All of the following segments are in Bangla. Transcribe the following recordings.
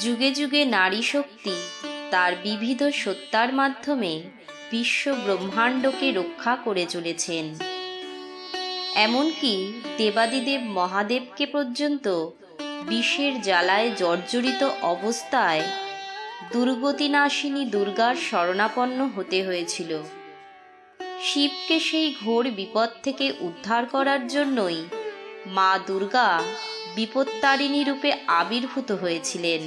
যুগে যুগে নারী শক্তি তার বিবিধ সত্তার মাধ্যমে বিশ্ব ব্রহ্মাণ্ডকে রক্ষা করে চলেছেন। এমনকি দেবাদিদেব মহাদেবকে পর্যন্ত বিষের জ্বালায় জর্জরিত অবস্থায় দুর্গতিনাশিনী দুর্গার শরণাপন্ন হতে হয়েছিল। শিবকে সেই ঘোর বিপদ থেকে উদ্ধার করার জন্যই মা দুর্গা বিপত্তারিণী রূপে আবির্ভূত হয়েছিলেন।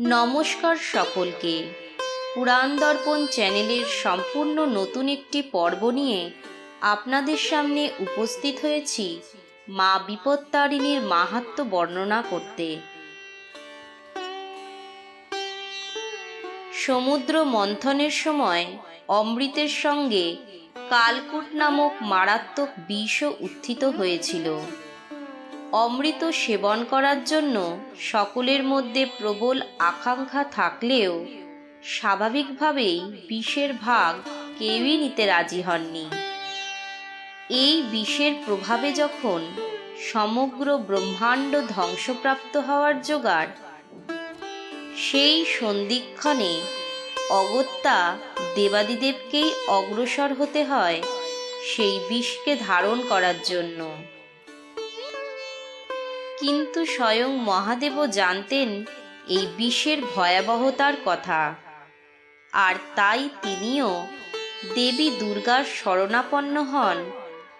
নমস্কার সকলকে। পুরাণ দর্পণ চ্যানেলের সম্পূর্ণ নতুন একটি পর্ব নিয়ে আপনাদের সামনে উপস্থিত হয়েছি মা বিপত্তারিণীর মাহাত্ম্য বর্ণনা করতে। সমুদ্র মন্থনের সময় অমৃতের সঙ্গে কালকুট নামক মারাত্মক বিষও উত্থিত হয়েছিল। অমৃত সেবন করার জন্য সকলের মধ্যে প্রবল আকাঙ্ক্ষা থাকলেও স্বাভাবিকভাবেই বিষের ভাগ কেউই নিতে রাজি হননি। এই বিষের প্রভাবে যখন সমগ্র ব্রহ্মাণ্ড ধ্বংসপ্রাপ্ত হওয়ার জোগাড়, সেই সন্ধিক্ষণে অগত্যা দেবাদিদেবকেই অগ্রসর হতে হয় সেই বিষকে ধারণ করার জন্য। কিন্তু স্বয়ং মহাদেবও জানতেন এই বিষের ভয়াবহতার কথা। আর তাই তিনিও দেবী দুর্গার শরণাপন্ন হন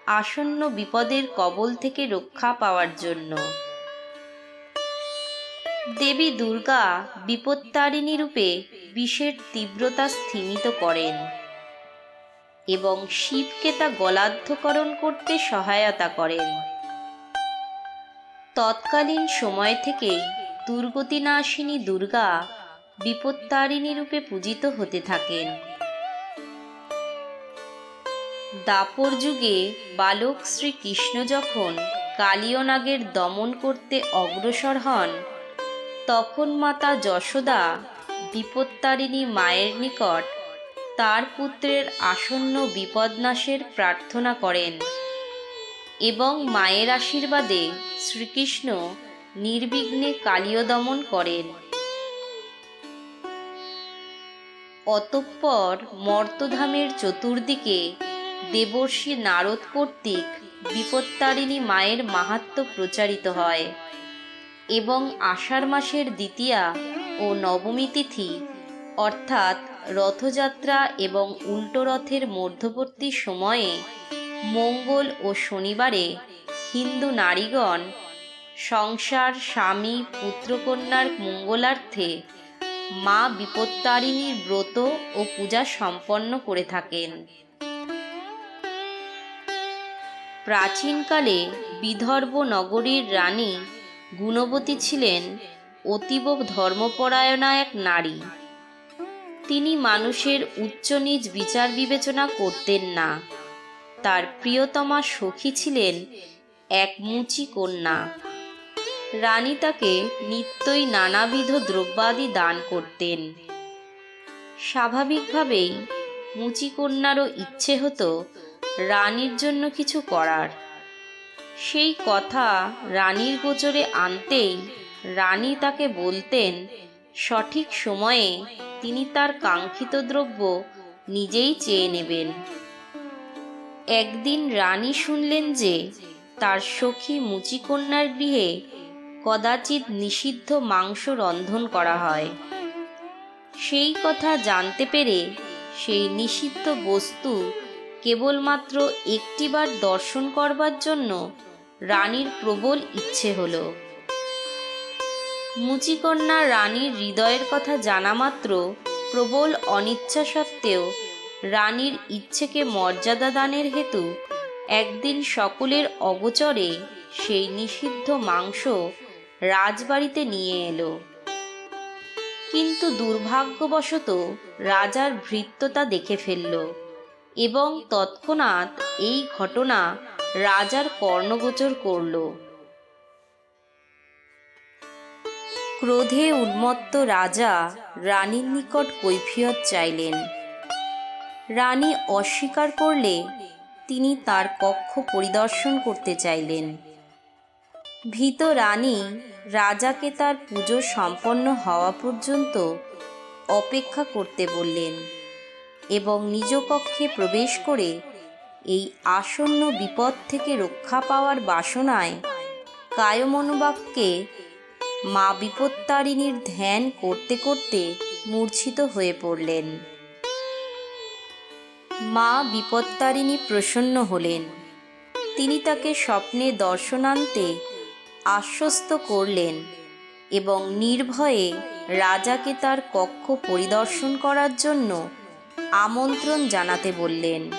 আসন্ন বিপদের কবল থেকে রক্ষা পাওয়ার জন্য। দেবী দুর্গা বিপত্তারিণী রূপে বিষের তীব্রতা স্থিমিত করেন এবং শিবকে তা গলাধ্যকরণ করতে সহায়তা করেন। তৎকালীন সময় থেকেই দুর্গতিনাশিনী দুর্গা বিপত্তারিণী রূপে পূজিত হতে থাকেন। দাপর যুগে বালক শ্রীকৃষ্ণ যখন কালীয়নাগের দমন করতে অগ্রসর হন, তখন মাতা যশোদা বিপত্তারিণী মায়ের নিকট তার পুত্রের আসন্ন বিপদনাশের প্রার্থনা করেন এবং মায়ের আশীর্বাদে শ্রীকৃষ্ণ নির্বিঘ্নে কালীয় দমন করেন। অতঃপর মর্তধামের চতুর্দিকে দেবর্ষী নারদ কর্তৃক বিপত্তারিণী মায়ের মাহাত্ম্য প্রচারিত হয় এবং আষাঢ় মাসের দ্বিতীয়া ও নবমী তিথি, অর্থাৎ রথযাত্রা এবং উল্টো রথের মধ্যবর্তী সময়ে মঙ্গল ও শনিবারে হিন্দু নারীগণ সংসার, স্বামী, পুত্রকন্যার মঙ্গলার্থে মা বিপত্তারিণীর ব্রত ও পূজা সম্পন্ন করে থাকেন। প্রাচীনকালে বিদর্ভ নগরীর রানী গুণবতী ছিলেন অতীব ধর্মপরায়ণা এক নারী। তিনি মানুষের উচ্চ নিজ বিচার বিবেচনা করতেন না। তার প্রিয়তমা সখী ছিলেন এক মুচি কন্যা। রানী তাকে নিত্যই নানাবিধ দ্রব্যাদি দান করতেন। স্বাভাবিকভাবেই মুচি কন্যারও ইচ্ছে হতো রানীর জন্য কিছু করার। সেই কথা রানীর গোচরে আনতেই রানী তাকে বলতেন, সঠিক সময়ে তিনি তার কাঙ্ক্ষিত দ্রব্য নিজেই চেয়ে নেবেন। একদিন রানী শুনলেন যে তার সখী মুচিকন্যার গৃহে কদাচিৎ নিষিদ্ধ মাংস রন্ধন করা হয়। সেই কথা জানতে পেরে সেই নিষিদ্ধ বস্তু কেবলমাত্র একটিবার দর্শন করবার জন্য রানীর প্রবল ইচ্ছে হলো। মুচিকন্যা রানীর হৃদয়ের কথা জানা মাত্র প্রবল অনিচ্ছা সত্ত্বেও রানীর ইচ্ছেকে মর্যাদা দানের হেতু একদিন সকলের অগোচরে সেই নিষিদ্ধ মাংস রাজবাড়িতে নিয়ে এলো। কিন্তু দুর্ভাগ্যবশত রাজার ভৃত্যতা দেখে ফেলল এবং তৎক্ষণাৎ এই ঘটনা রাজার কর্ণগোচর করল। ক্রোধে উন্মত্ত রাজা রানীর নিকট কৈফিয়ত চাইলেন। রানী অস্বীকার করলে তিনি তার কক্ষ পরিদর্শন করতে চাইলেন। ভীত রানী রাজাকে তার পুজো সম্পন্ন হওয়া পর্যন্ত অপেক্ষা করতে বললেন এবং নিজ কক্ষে প্রবেশ করে এই আসন্ন বিপদ থেকে রক্ষা পাওয়ার বাসনায় কায়মনোবাক্যে মা বিপত্তারিণীর ধ্যান করতে করতে মূর্ছিত হয়ে পড়লেন। মা বিপত্তারিণী প্রসন্ন হলেন। তিনি তাকে স্বপ্নে দর্শনান্তে আশ্বস্ত করলেন এবং নির্ভয়ে রাজাকে তার কক্ষ পরিদর্শন করার জন্য আমন্ত্রণ জানাতে বললেন।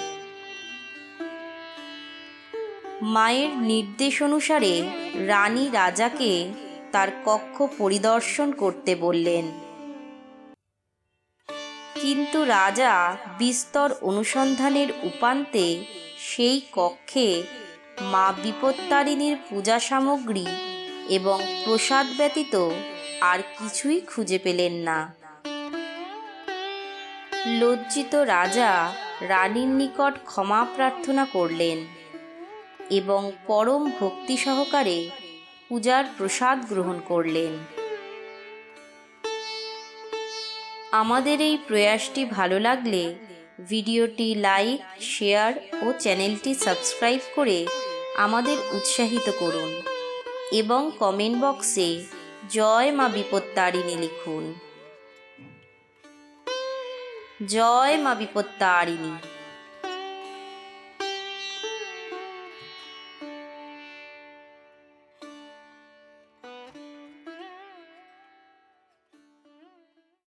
মায়ের নির্দেশ অনুসারে রানী রাজাকে তার কক্ষ পরিদর্শন করতে বললেন। কিন্তু রাজা বিস্তর অনুসন্ধানের উপান্তে সেই কক্ষে মা বিপত্তারিণীর পূজা সামগ্রী এবং প্রসাদ ব্যতীত আর কিছুই খুঁজে পেলেন না। লজ্জিত রাজা রানীর নিকট ক্ষমা প্রার্থনা করলেন এবং পরম ভক্তি সহকারে পূজার প্রসাদ গ্রহণ করলেন। আমাদের এই প্রয়াসটি ভালো লাগলে ভিডিওটি লাইক, শেয়ার ও চ্যানেলটি সাবস্ক্রাইব করে আমাদের উৎসাহিত করুন এবং কমেন্ট বক্সে জয় মা বিপত্তারিণী লিখুন। জয় মা বিপত্তারিণী।